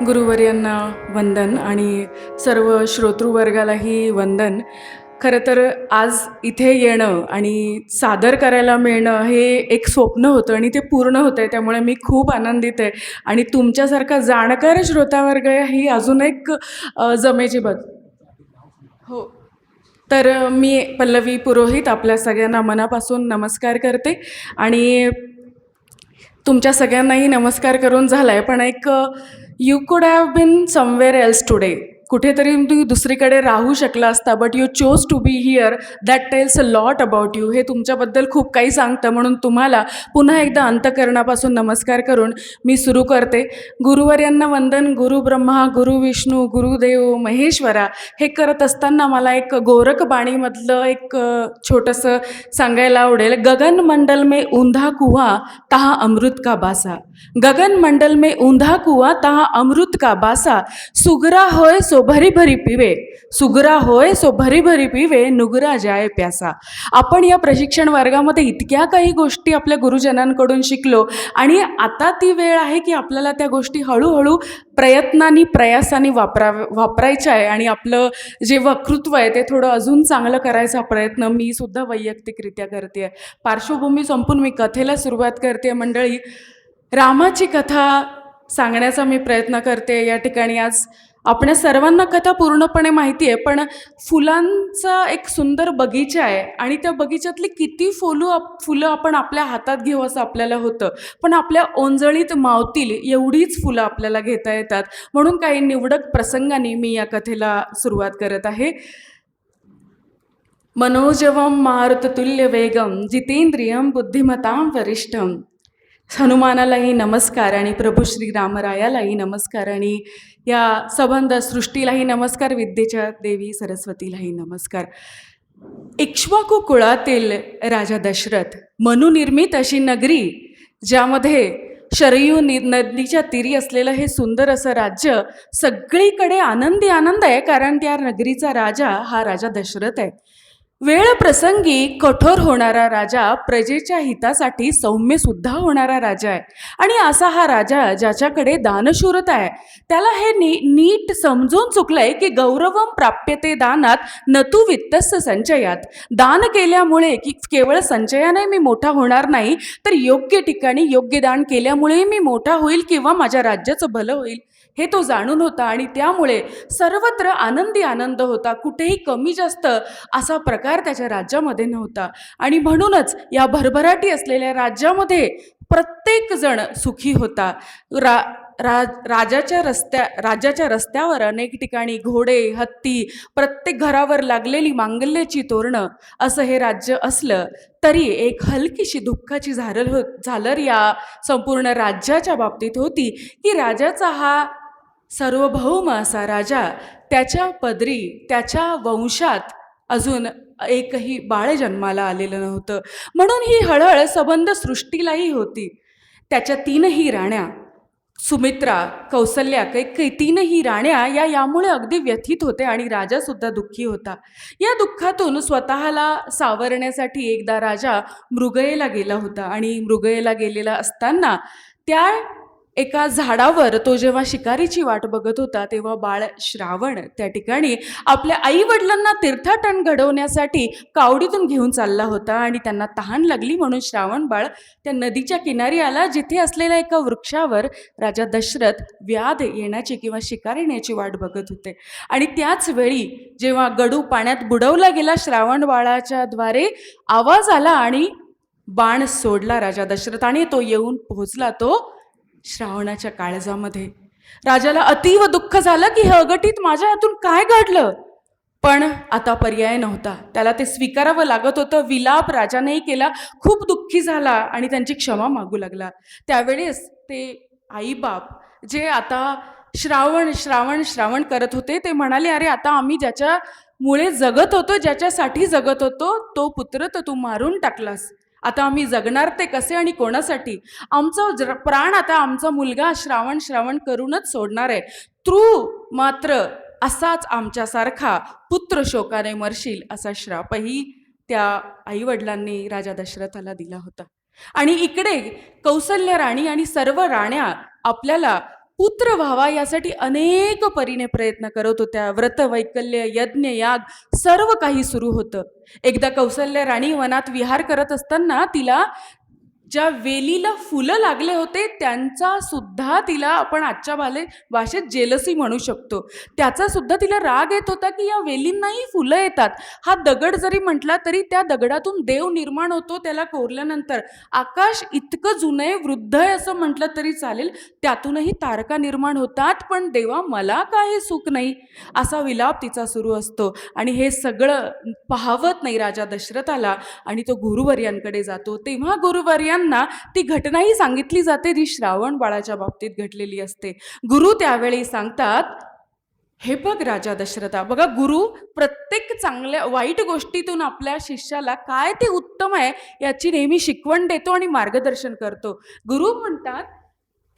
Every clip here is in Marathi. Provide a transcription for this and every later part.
गुरुवर्यांना वंदन आणि सर्व श्रोतृवर्गालाही वंदन. खरं तर आज इथे येणं आणि सादर करायला मिळणं हे एक स्वप्न होतं आणि ते पूर्ण होतं आहे त्यामुळे मी खूप आनंदित आहे. आणि तुमच्यासारखा जाणकार श्रोतावर्ग आहे ही अजून एक जमेची बद. हो. तर मी पल्लवी पुरोहित आपल्या सगळ्यांना मनापासून नमस्कार करते आणि तुमच्या सगळ्यांनाही नमस्कार करून झाला आहे पण एक you could have been somewhere else today. कुठेतरी तुम्ही दुसरीकडे राहू शकला असता but you choose to be here that tells a lot about you हे तुमच्याबद्दल खूप काही सांगतं म्हणून तुम्हाला पुन्हा एकदा अंतकरणापासून नमस्कार करून मी सुरू करते. गुरुवर्यांना वंदन गुरु ब्रह्मा गुरु विष्णू गुरुदेव महेश्वरा हे करत असताना मला एक गोरख बाणीमधलं एक छोटंसं सांगायला आवडेल. गगन मंडल मे ऊंधा कुवा तहा अमृत का बासा. गगन मंडल मे ऊंधा कुवा तहा अमृत का बासा. सुगरा होय सो भरी भरी पिवे. सुगरा होय सो भरी भरी पिवे नुगरा जाय प्यासा. आपण या प्रशिक्षण वर्गामध्ये इतक्या काही गोष्टी आपल्या गुरुजनांकडून शिकलो आणि आता ती वेळ आहे की आपल्याला त्या गोष्टी हळूहळू प्रयत्नांनी प्रयासाने वापरा वापरायच्या आहे आणि आपलं जे वक्तृत्व आहे ते थोडं अजून चांगलं करायचा प्रयत्न मी सुद्धा वैयक्तिकरित्या करते पार्श्वभूमी संपून मी कथेला सुरुवात करते मंडळी. रामाची कथा सांगण्याचा मी प्रयत्न करते या ठिकाणी आज आपल्या सर्वांना कथा पूर्णपणे माहिती आहे पण फुलांचा एक सुंदर बगीचा आहे आणि त्या बगीच्यातली किती फुलं आप फुलं आपण आपल्या हातात घेऊ असं आपल्याला होतं. पण आपल्या ओंजळीत मावतील एवढीच फुलं आपल्याला घेता येतात. म्हणून काही निवडक प्रसंगाने मी या कथेला सुरुवात करत आहे. मनोजवम मारुततुल्य वेगम जितेंद्रियम बुद्धिमतां वरिष्ठम. हनुमानालाही नमस्कार आणि प्रभू श्रीरामरायालाही नमस्कार आणि या सबंध सृष्टीलाही नमस्कार विद्येच्या देवी सरस्वतीलाही नमस्कार. इक्ष्वाकू कुळातील राजा दशरथ मनुनिर्मित अशी नगरी ज्यामध्ये शरयू नि नदीच्या तीरी असलेलं हे सुंदर असं राज्य सगळीकडे आनंदी आनंद आहे कारण त्या नगरीचा राजा हा राजा दशरथ आहे. वेळ प्रसंगी कठोर होणारा राजा प्रजेच्या हितासाठी सौम्य सुद्धा होणारा राजा आहे. आणि असा हा राजा ज्याच्याकडे दानशूरता आहे त्याला हे नी नीट समजून चुकलंय की गौरवम प्राप्यते दानात नतू वित्तस्य संचयात. दान केल्यामुळे की केवळ संचयाने मी मोठा होणार नाही तर योग्य ठिकाणी योग्य दान केल्यामुळे मी मोठा होईल किंवा माझ्या राज्याचं भलं होईल. हे तो जाणून होता आणि त्यामुळे सर्वत्र आनंदी आनंद होता कुठेही कमी जास्त असा प्रकार त्याच्या राज्यामध्ये नव्हता. आणि म्हणूनच या भरभराटी असलेल्या राज्यामध्ये प्रत्येकजण सुखी होता. रा रा राजाच्या रस्त्या राज्याच्या रस्त्यावर अनेक ठिकाणी घोडे हत्ती प्रत्येक घरावर लागलेली मांगल्याची तोरणं असं हे राज्य असलं तरी एक हलकीशी दुःखाची झारल हो झालर या संपूर्ण राज्याच्या बाबतीत होती की राजाचा हा सार्वभौम असा राजा त्याच्या पदरी त्याच्या वंशात अजून एकही बाळ जन्माला आलेलं नव्हतं. म्हणून ही हळहळ सबंध सृष्टीलाही होती. त्याच्या तीनही राण्या सुमित्रा कौसल्या कैकई तीनही राण्या या यामुळे अगदी व्यथित होते आणि राजासुद्धा दुःखी होता. या दुःखातून स्वतःला सावरण्यासाठी एकदा राजा मृगयेला गेला होता आणि मृगयेला गेलेला असताना त्या एका झाडावर तो जेव्हा शिकारीची वाट बघत होता तेव्हा बाळ श्रावण त्या ठिकाणी आपल्या आई वडिलांना तीर्थाटन घडवण्यासाठी कावडीतून घेऊन चालला होता आणि त्यांना तहान लागली म्हणून श्रावण बाळ त्या नदीच्या किनारी आला जिथे असलेल्या एका वृक्षावर राजा दशरथ व्याध येण्याची किंवा शिकार येण्याची वाट बघत होते. आणि त्याच वेळी जेव्हा गडू पाण्यात बुडवला गेला श्रावण बाळाच्या द्वारे आवाज आला आणि बाण सोडला राजा दशरथ आणि तो येऊन पोहोचला. तो श्रावणाच्या काळजामध्ये. राजाला अतीव दुःख झालं की हे अगटीत माझ्या हातून काय घडलं? पण आता पर्याय नव्हता. त्याला ते स्वीकारावं लागत होतं. विलाप राजानेही केला. खूप दुःखी झाला आणि त्यांची क्षमा मागू लागला. त्यावेळेस ते आईबाप जे आता श्रावण श्रावण श्रावण करत होते ते म्हणाले अरे आता आम्ही ज्याच्यामुळे जगत होतो ज्याच्यासाठी जगत होतो तो पुत्र तर तू मारून टाकलास. आता आम्ही जगणार ते कसे आणि कोणासाठी? आमचा प्राण आता आमचा मुलगा श्रावण श्रावण करूनच सोडणार आहे. तू मात्र असाच आमच्यासारखा पुत्र शोकाने मरशील असा श्रापही त्या आईवडिलांनी राजा दशरथाला दिला होता. आणि इकडे कौसल्य राणी आणि सर्व राण्या आपल्याला पुत्र व्हावा यासाठी अनेक परीने प्रयत्न करत होत्या. व्रत वैकल्य यज्ञ याग सर्व काही सुरू होतं. एकदा कौशल्य राणी वनात विहार करत असताना तिला ज्या वेलीला फुलं लागले होते त्यांचा सुद्धा तिला आपण आजच्या भाले भाषेत जेलसी म्हणू शकतो. त्याचा सुद्धा तिला राग येत होता की या वेलींनाही फुलं येतात. हा दगड जरी म्हटला तरी त्या दगडातून देव निर्माण होतो त्याला कोरल्यानंतर. आकाश इतकं जुने वृद्ध आहे असं म्हटलं तरी चालेल त्यातूनही तारका निर्माण होतात पण देवा मला काही सुख नाही. असा विलाप तिचा सुरू असतो. आणि हे सगळं पाहवत नाही राजा दशरथाला. आणि तो गुरुवर्यांकडे जातो. तेव्हा त्यांना ती घटनाही सांगितली जाते जी श्रावण बाळाच्या बाबतीत घडलेली असते. गुरु त्यावेळी सांगतात हे बघ राजा दशरथा बघा गुरु प्रत्येक चांगल्या वाईट गोष्टीतून आपल्या शिष्याला काय ते उत्तम आहे याची नेहमी शिकवण देतो आणि मार्गदर्शन करतो. गुरु म्हणतात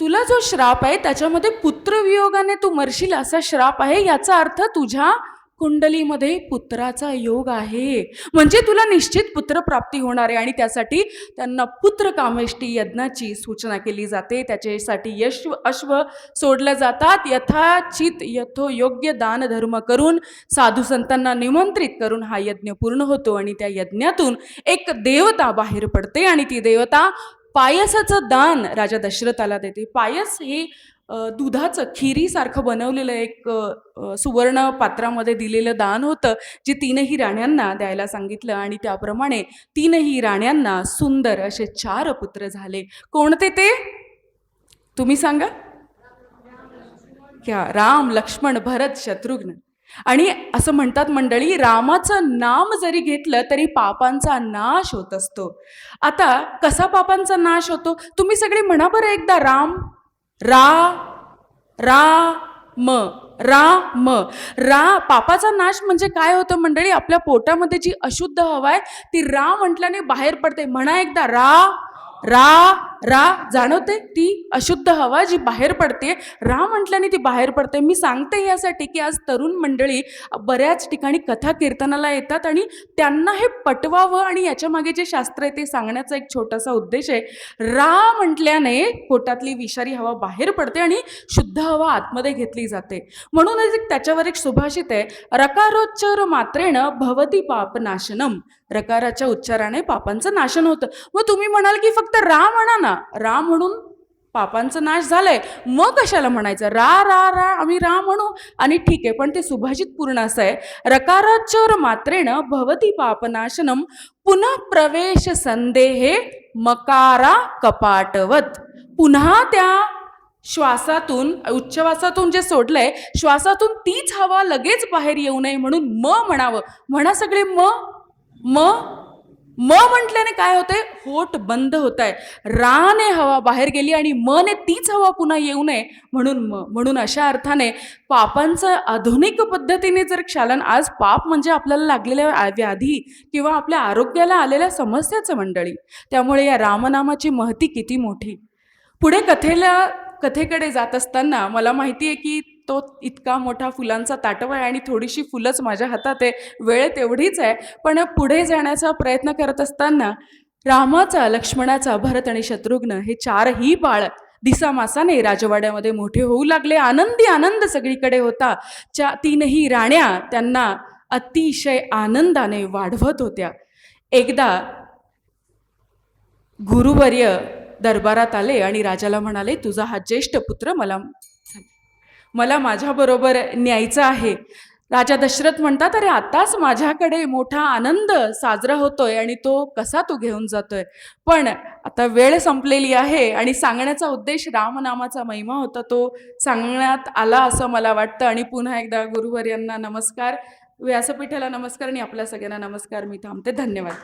तुला जो श्राप आहे त्याच्यामध्ये पुत्रवियोगाने तू मरशील असा श्राप आहे याचा अर्थ तुझ्या कुंडलीमध्ये पुत्राचा योग आहे. म्हणजे तुला निश्चित पुत्रप्राप्ती होणार आहे आणि त्यासाठी त्यांना पुत्र कामेष्टी यज्ञाची सूचना केली जाते. त्याच्यासाठी यश अश्व सोडल्या जातात. यथाचित यथो योग्य दान धर्म करून साधू संतांना निमंत्रित करून हा यज्ञ पूर्ण होतो आणि त्या यज्ञातून एक देवता बाहेर पडते आणि ती देवता पायसाचं दान राजा दशरथाला देते. पायस हे दुधाचं खिरीसारखं बनवलेलं एक सुवर्ण पात्रामध्ये दिलेलं दान होतं जे तीनही राण्यांना द्यायला सांगितलं आणि त्याप्रमाणे तीनही राण्यांना सुंदर असे चार पुत्र झाले. कोणते ते? तुम्ही सांगा. क्या राम लक्ष्मण भरत शत्रुघ्न. आणि असं म्हणतात मंडळी रामाचं नाम जरी घेतलं तरी पापांचा नाश होत असतो. आता कसा पापांचा नाश होतो? तुम्ही सगळे म्हणा बरं एकदा राम. रा रा म रा म. रा पापाचा नाश म्हणजे काय होतं मंडळी? आपल्या पोटामध्ये जी अशुद्ध हवा आहे ती रा म्हटल्याने बाहेर पडते. म्हणा एकदा रा रा रा जाणवते ती अशुद्ध हवा जी बाहेर पडते रा म्हटल्याने ती बाहेर पडते मी सांगते यासाठी की आज तरुण मंडळी बऱ्याच ठिकाणी कथा कीर्तनाला येतात आणि त्यांना हे पटवावं आणि याच्या मागे जे शास्त्र आहे ते सांगण्याचा एक छोटासा उद्देश आहे. रा म्हटल्याने पोटातली विषारी हवा बाहेर पडते आणि शुद्ध हवा आतमध्ये घेतली जाते. म्हणूनच एक त्याच्यावर एक सुभाषित आहे रकारोच्चार मात्रेण भवती पापनाशनम रकाराच्या उच्चाराने पापांचं नाशन होतं. मग तुम्ही म्हणाल की फक्त रा म्हणा ना रा म्हणून पापांचा नाश झालाय. मग कशाला म्हणायचं? रा रा रा आम्ही रा म्हणू? आणि ठीक आहे पण ते सुभाषित पूर्ण असं आहे. रकाराचर मात्रेण भवती पापनाशनम पुन्हा प्रवेश संदेहे मकारा कपाटवत. पुन्हा त्या श्वासातून उच्चवासातून जे सोडलंय श्वासातून तीच हवा लगेच बाहेर येऊ नये म्हणून म म्हणावं. म्हणा सगळे म म म म्हटल्याने काय होतंय? होठ बंद होत आहे राने हवा बाहेर गेली आणि मने तीच हवा पुन्हा येऊ नये म्हणून म म्हणून अशा अर्थाने पापांचं आधुनिक पद्धतीने जर क्षालन आज पाप म्हणजे आपल्याला लागलेल्या व्याधी किंवा आपल्या आरोग्याला आलेल्या समस्याचं मंडळी. त्यामुळे या रामनामाची महती किती मोठी. पुढे कथेला कथेकडे जात असताना मला माहिती आहे की तो इतका मोठा फुलांचा ताटवा आहे आणि थोडीशी फुलंच माझ्या हातात आहे. वेळ तेवढीच आहे. पण पुढे जाण्याचा प्रयत्न करत असताना रामाचा लक्ष्मणाचा भरत आणि शत्रुघ्न हे चारही बाळ दिसामासाने राजवाड्यामध्ये मोठे होऊ लागले. आनंदी आनंद सगळीकडे होता. च्या तीनही राण्या त्यांना अतिशय आनंदाने वाढवत होत्या. एकदा गुरुवर्य दरबारात आले आणि राजाला म्हणाले तुझा हा ज्येष्ठ पुत्र मला मला माझ्याबरोबर न्यायचं आहे. राजा दशरथ म्हणतात अरे आताच माझ्याकडे मोठा आनंद साजरा होतोय आणि तो कसा तू घेऊन जातोय? पण आता वेळ संपलेली आहे आणि सांगण्याचा उद्देश रामनामाचा महिमा होता तो सांगण्यात आला असं मला वाटतं. आणि पुन्हा एकदा गुरुवर यांना नमस्कार. व्यासपीठाला नमस्कार आणि आपल्या सगळ्यांना नमस्कार. मी थांबते. धन्यवाद.